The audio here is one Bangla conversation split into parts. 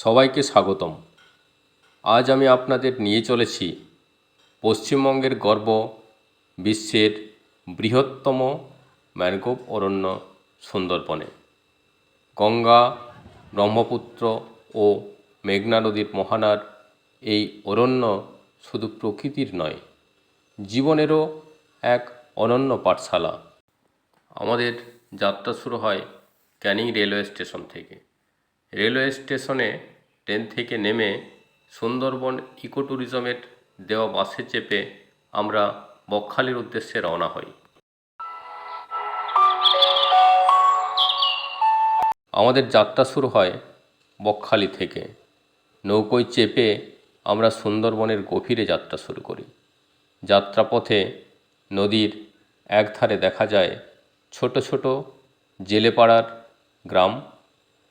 সবাইকে স্বাগতম। আজ আমি আপনাদের নিয়ে চলেছি পশ্চিমবঙ্গের গর্ব বিশ্বের বৃহত্তম ম্যানগ্রোভ অরণ্য সুন্দরবনে। গঙ্গা, ব্রহ্মপুত্র ও মেঘনা নদীর মোহনার এই অরণ্য শুধু প্রকৃতির নয়, জীবনেরও এক অনন্য পাঠশালা। আমাদের যাত্রা শুরু হয় ক্যানিং রেলওয়ে স্টেশন থেকে। রেলওয়ে স্টেশনে ট্রেন থেকে নেমে সুন্দরবন ইকো ট্যুরিজমের দেওয়া বাসে চেপে আমরা বকখালির উদ্দেশ্যে রওনা হই। আমাদের যাত্রা শুরু হয় বকখালি থেকে। নৌকোয় চেপে আমরা সুন্দরবনের গভীরে যাত্রা শুরু করি। যাত্রাপথে নদীর একধারে দেখা যায় ছোট ছোট জেলেপাড়ার গ্রাম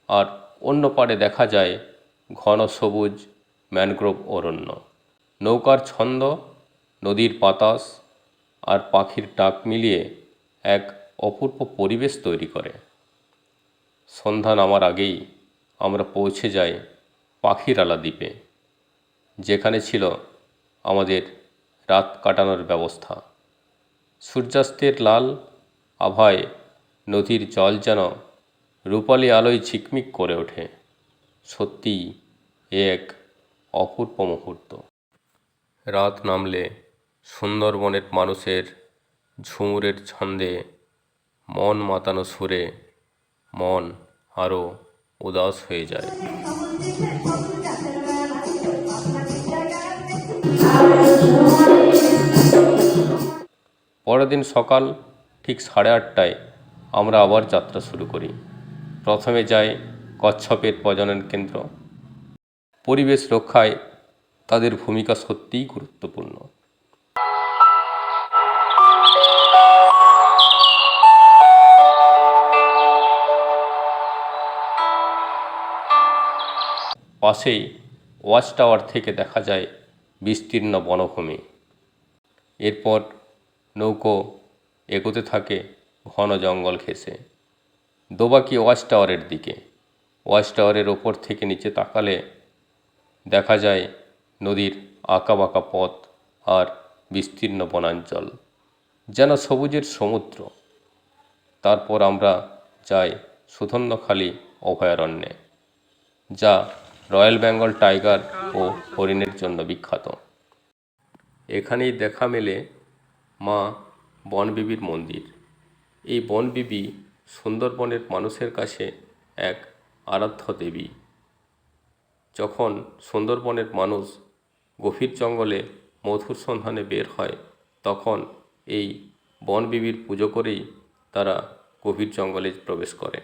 আর অন্য পাড়ে দেখা যায় ঘন সবুজ ম্যানগ্রোভ অরণ্য। নৌকার ছন্দ, নদীর বাতাস আর পাখির ডাক মিলিয়ে এক অপূর্ব পরিবেশ তৈরি করে। সন্ধ্যা নামার আগেই আমরা পৌঁছে যাই পাখিরালা দ্বীপে, যেখানে ছিল আমাদের রাত কাটানোর ব্যবস্থা। সূর্যাস্তের লাল আভায় নদীর জল যেন রূপালি আলোয় ঝিকমিক করে ওঠে। সত্যিই এক অপূর্ব মুহূর্ত। রাত নামলে সুন্দরবনের মানুষের ঝুমুরের ছন্দে মন মাতানো সুরে মন আরও উদাস হয়ে যায়। পরের দিন সকাল ঠিক সাড়ে আটটায় আমরা আবার যাত্রা শুরু করি। প্রথমে যায় কচ্ছপের প্রজনন কেন্দ্র। পরিবেশ রক্ষায় তাদের ভূমিকা সত্যিই গুরুত্বপূর্ণ। পাশেই ওয়াচ টাওয়ার থেকে দেখা যায় বিস্তীর্ণ বনভূমি। এরপর নৌকো এগোতে থাকে ঘন জঙ্গল ঘেঁষে। দোবাকি ওয়াচ টাওয়ারের দিকে। ওয়াচ টাওয়ারের ওপর থেকে নিচে তাকালে দেখা যায় নদীর আঁকাবাঁকা পথ আর বিস্তীর্ণ বনাঞ্চল, যেন সবুজের সমুদ্র। তারপর আমরা যাই সুধন্যখালী অভয়ারণ্যে, যা রয়্যাল বেঙ্গল টাইগার ও হরিণের জন্য বিখ্যাত। এখানেই দেখা মেলে মা বনবিবির মন্দির। এই বনবিবি সুন্দরবনের মানুষের কাছে এক আরাধ্য দেবী। যখন সুন্দরবনের মানুষ গভীর জঙ্গলে মধুর সন্ধানে বের হয়, তখন এই বনবিবির পুজো করেই তারা গভীর জঙ্গলে প্রবেশ করে।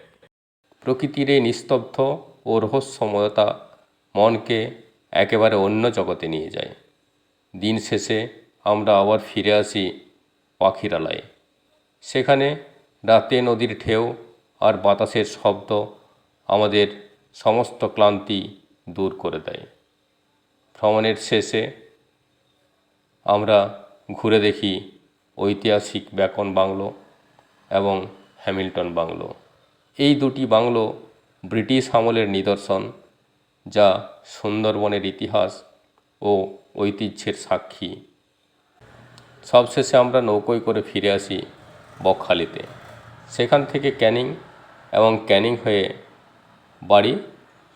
প্রকৃতির এই নিস্তব্ধ ও রহস্যময়তা মনকে একেবারে অন্য জগতে নিয়ে যায়। দিন শেষে আমরা আবার ফিরে আসি পাখিরালয়ে। সেখানে রাতে নদীর ঢেউ আর বাতাসের শব্দ আমাদের সমস্ত ক্লান্তি দূর করে দেয়। ভ্রমণের শেষে আমরা ঘুরে দেখি ঐতিহাসিক ব্যাকন বাংলো এবং হ্যামিল্টন বাংলো। এই দুটি বাংলো ব্রিটিশ আমলের নিদর্শন, যা সুন্দরবনের ইতিহাস ও ঐতিহ্যের সাক্ষী। সবশেষে আমরা নৌকোয় করে ফিরে আসি বকখালিতে। সেখান থেকে ক্যানিং এবং ক্যানিং হয়ে বাড়ি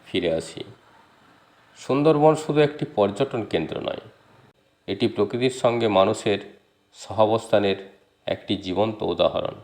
ফিরে আসি। সুন্দরবন শুধু একটি পর্যটন কেন্দ্র নয়, এটি প্রকৃতির সঙ্গে মানুষের সহাবস্থানের একটি জীবন্ত উদাহরণ।